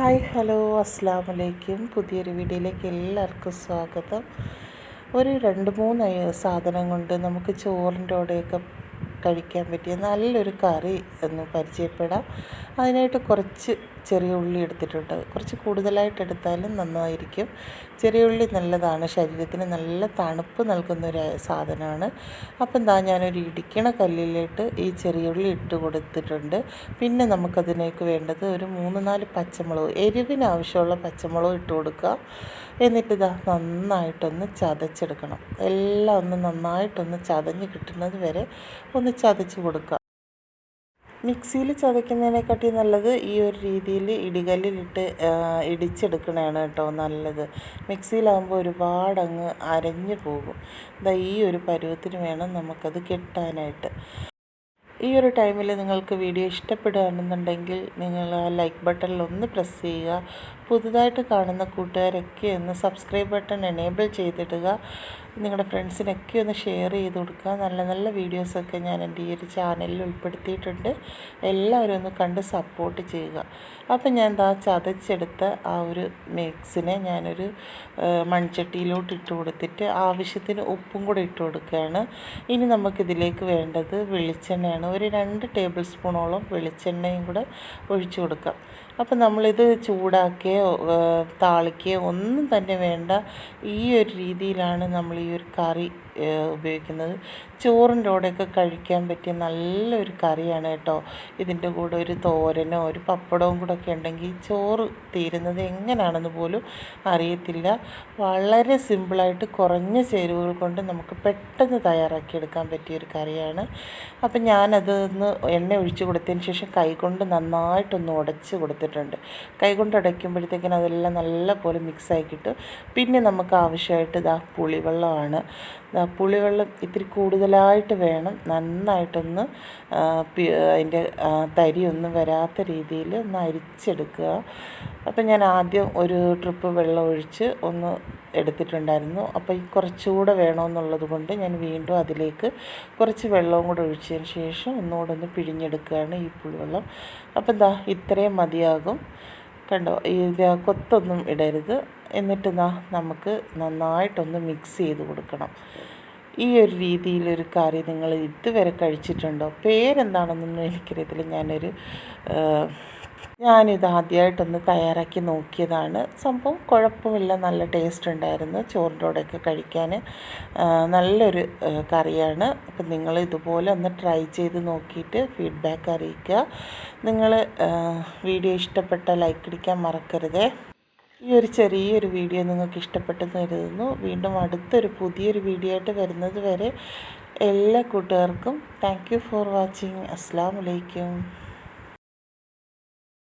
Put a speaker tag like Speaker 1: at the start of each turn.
Speaker 1: Hi hello അസ്സാം വലൈക്കും പുതിയൊരു വീഡിയോയിലേക്ക് എല്ലാവർക്കും സ്വാഗതം. ഒരു രണ്ട് മൂന്ന് സാധനം കൊണ്ട് നമുക്ക് ചോറിന്റെ കൂടെയൊക്കെ കഴിക്കാൻ പറ്റിയ നല്ലൊരു കറി എന്ന് പരിചയപ്പെടാം. അതിനായിട്ട് കുറച്ച് ചെറിയ ഉള്ളി എടുത്തിട്ടുണ്ട്. കുറച്ച് കൂടുതലായിട്ട് എടുത്താലും നന്നായിരിക്കും. ചെറിയ ഉള്ളി നല്ലതാണ്. ശരീരത്തിന് നല്ല തണുപ്പ് നൽകുന്ന ഒരു സാധനമാണ്. അപ്പം എന്താ ഞാനൊരു ഇടിക്കണ കല്ലിലിട്ട് ഈ ചെറിയ ഉള്ളി ഇട്ട് കൊടുത്തിട്ടുണ്ട്. പിന്നെ നമുക്കതിനേക്ക് വേണ്ടത് ഒരു മൂന്ന് നാല് പച്ചമുളക് എരിവിന് ആവശ്യമുള്ള പച്ചമുളക് ഇട്ട് കൊടുക്കുക. എന്നിട്ട് ഇതാ നന്നായിട്ടൊന്ന് ചതച്ചെടുക്കണം. എല്ലാം ഒന്ന് നന്നായിട്ടൊന്ന് ചതഞ്ഞ് കിട്ടുന്നത് വരെ ഒന്ന് ചതച്ച് കൊടുക്കുക. മിക്സിയിൽ ചതയ്ക്കുന്നതിനെക്കാട്ടി നല്ലത് ഈ ഒരു രീതിയിൽ ഇടികല്ലിലിട്ട് ഇടിച്ചെടുക്കണതാണ് കേട്ടോ നല്ലത്. മിക്സിയിലാകുമ്പോൾ ഒരുപാടങ്ങ് അരഞ്ഞു പോകും. ഇതാ ഈ ഒരു പരുവത്തിന് വേണം നമുക്കത് കെട്ടാനായിട്ട്. ഈ ഒരു ടൈമിൽ നിങ്ങൾക്ക് വീഡിയോ ഇഷ്ടപ്പെടുകയാണെന്നുണ്ടെങ്കിൽ നിങ്ങൾ ആ ലൈക്ക് ബട്ടണിൽ ഒന്ന് പ്രസ് ചെയ്യുക. പുതുതായിട്ട് കാണുന്ന കൂട്ടുകാരൊക്കെ ഒന്ന് സബ്സ്ക്രൈബ് ബട്ടൺ എനേബിൾ ചെയ്തിടുക. നിങ്ങളുടെ ഫ്രണ്ട്സിനൊക്കെ ഒന്ന് ഷെയർ ചെയ്ത് കൊടുക്കുക. നല്ല നല്ല വീഡിയോസൊക്കെ ഞാൻ എന്റെ ഈ ഒരു ചാനലിൽ ഉൾപ്പെടുത്തിയിട്ടുണ്ട്. എല്ലാവരും ഒന്ന് കണ്ട് സപ്പോർട്ട് ചെയ്യുക. അപ്പം ഞാൻ എന്താ ചതച്ചെടുത്ത ആ ഒരു മിക്സിനെ ഞാനൊരു മൺചട്ടിയിലോട്ട് ഇട്ട് കൊടുത്തിട്ട് ആവശ്യത്തിന് ഉപ്പും കൂടെ ഇട്ട് കൊടുക്കുകയാണ്. ഇനി നമുക്കിതിലേക്ക് വേണ്ടത് വെളിച്ചെണ്ണയാണ്. ഒരു രണ്ട് ടേബിൾ സ്പൂണോളം വെളിച്ചെണ്ണയും കൂടെ ഒഴിച്ചു കൊടുക്കാം. അപ്പം നമ്മളിത് ചൂടാക്കുകയോ താളിക്കുകയോ ഒന്നും തന്നെ വേണ്ട. ഈ ഒരു രീതിയിലാണ് നമ്മൾ ഈ ഒരു കറി ഉപയോഗിക്കുന്നത്. ചോറിന്റെ കൂടെയൊക്കെ കഴിക്കാൻ പറ്റിയ നല്ലൊരു കറിയാണ് കേട്ടോ. ഇതിന്റെ കൂടെ ഒരു തോരനോ ഒരു പപ്പടവും കൂടെ ഒക്കെ ഉണ്ടെങ്കിൽ ചോറ് തീരുന്നത് എങ്ങനെയാണെന്ന് പോലും അറിയത്തില്ല. വളരെ സിമ്പിളായിട്ട് കുറഞ്ഞ ചേരുവകൾ കൊണ്ട് നമുക്ക് പെട്ടെന്ന് തയ്യാറാക്കിയെടുക്കാൻ പറ്റിയൊരു കറിയാണ്. അപ്പം ഞാനത് ഒന്ന് എണ്ണ ഒഴിച്ച് കൊടുത്തതിന് ശേഷം കൈകൊണ്ട് നന്നായിട്ടൊന്ന് ഉടച്ച് കൊടുത്തിട്ടുണ്ട്. കൈകൊണ്ട് ഉടയ്ക്കുമ്പോഴത്തേക്കിനും അതെല്ലാം നല്ല പോലെ മിക്സായി കിട്ടും പിന്നെ നമുക്ക് ആവശ്യമായിട്ട് ഇതാ പുളിവെള്ളമാണ്. പുളിവെള്ളം ഇത്തിരി കൂടുതലായിട്ട് വേണം. നന്നായിട്ടൊന്ന് അതിന്റെ ഒന്നും വരാത്ത രീതിയിൽ ഒന്ന് അരിച്ചെടുക്കുക. അപ്പം ഞാൻ ആദ്യം ഒരു ട്രിപ്പ് വെള്ളം ഒഴിച്ച് ഒന്ന് എടുത്തിട്ടുണ്ടായിരുന്നു. അപ്പോൾ ഈ കുറച്ചുകൂടെ വേണമെന്നുള്ളത് കൊണ്ട് ഞാൻ വീണ്ടും അതിലേക്ക് കുറച്ച് വെള്ളവും കൂടെ ഒഴിച്ചതിന് ശേഷം ഒന്നുകൂടെ ഒന്ന് പിഴിഞ്ഞെടുക്കുകയാണ് ഈ പുളിവെള്ളം. അപ്പം ദാ ഇത്രയും മതിയാകും. കണ്ടോ ഇത് കൊത്തൊന്നും ഇടരുത്. എന്നിട്ട് നമുക്ക് നന്നായിട്ടൊന്ന് മിക്സ് ചെയ്ത് കൊടുക്കണം. ഈ ഒരു രീതിയിലൊരു കറി നിങ്ങൾ ഇതുവരെ കഴിച്ചിട്ടുണ്ടോ? പേരെന്താണെന്നൊന്നും എനിക്കറിയത്തില്ല. ഞാനൊരു ഞാനിത് ആദ്യമായിട്ടൊന്ന് തയ്യാറാക്കി നോക്കിയതാണ്. സംഭവം കുഴപ്പമില്ല. നല്ല ടേസ്റ്റ് ഉണ്ടായിരുന്നു ചോറിന്റെ കൂടെയൊക്കെ കഴിക്കാൻ. നല്ലൊരു കറിയാണ്. അപ്പം നിങ്ങൾ ഇതുപോലെ ഒന്ന് ട്രൈ ചെയ്ത് നോക്കിയിട്ട് ഫീഡ്ബാക്ക് അറിയിക്കുക. നിങ്ങൾ വീഡിയോ ഇഷ്ടപ്പെട്ട ലൈക്ക് അടിക്കാൻ മറക്കരുതേ. ഈ ഒരു ചെറിയൊരു വീഡിയോ നിങ്ങൾക്ക് ഇഷ്ടപ്പെട്ടെന്ന് കരുതുന്നു. വീണ്ടും അടുത്തൊരു പുതിയൊരു വീഡിയോ ആയിട്ട് വരുന്നത് വരെ എല്ലാ കൂട്ടുകാർക്കും താങ്ക് യു ഫോർ വാച്ചിങ് അസ്സാം വലൈക്കും